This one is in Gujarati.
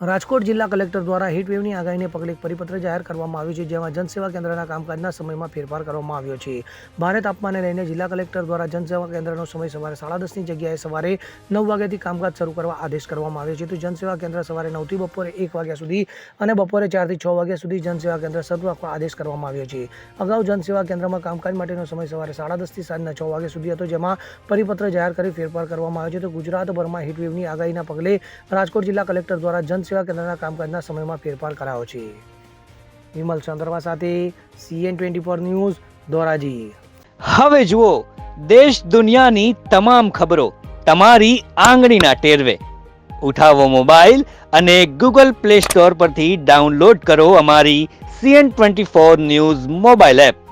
રાજકોટ જિલ્લા કલેક્ટર દ્વારા હીટવેવની આગાહીને પગલે એક પરિપત્ર જાહેર કરવામાં આવ્યું છે, જેમાં જનસેવા કેન્દ્રના કામકાજના સમયમાં ફેરફાર કરવામાં આવ્યો છે. ભારે તાપમાને લઈને જિલ્લા કલેક્ટર દ્વારા જનસેવા કેન્દ્રનો સમય સવારે સાડા દસની જગ્યાએ સવારે નવ વાગ્યાથી કામકાજ શરૂ કરવા આદેશ કરવામાં આવ્યો છે. તો જનસેવા કેન્દ્ર સવારે નવથી બપોરે એક વાગ્યા સુધી અને બપોરે ચારથી છ વાગ્યા સુધી જનસેવા કેન્દ્ર શરૂ રાખવા આદેશ કરવામાં આવ્યો છે. અગાઉ જનસેવા કેન્દ્રમાં કામકાજ માટેનો સમય સવારે સાડા દસથી સાંજના છ વાગ્યા સુધી હતો, જેમાં પરિપત્ર જાહેર કરી ફેરફાર કરવામાં આવ્યો છે. તો ગુજરાતભરમાં હીટવેવની આગાહીના પગલે રાજકોટ જિલ્લા કલેક્ટર દ્વારા જનસેવા કેન્દ્રના કામકાજના સમયમાં ફેરફાર કરાયો છે. વિમલ ચંદ્રમા સાથે CN twenty four news, Dhoraji. હવે જુઓ, દેશ દુનિયાની તમામ ખબરો તમારી આંગળીના ટેરવે. ઉઠાવો મોબાઈલ અને ગૂગલ પ્લે સ્ટોર પરથી ડાઉનલોડ કરો અમારી CN twenty four news mobile app.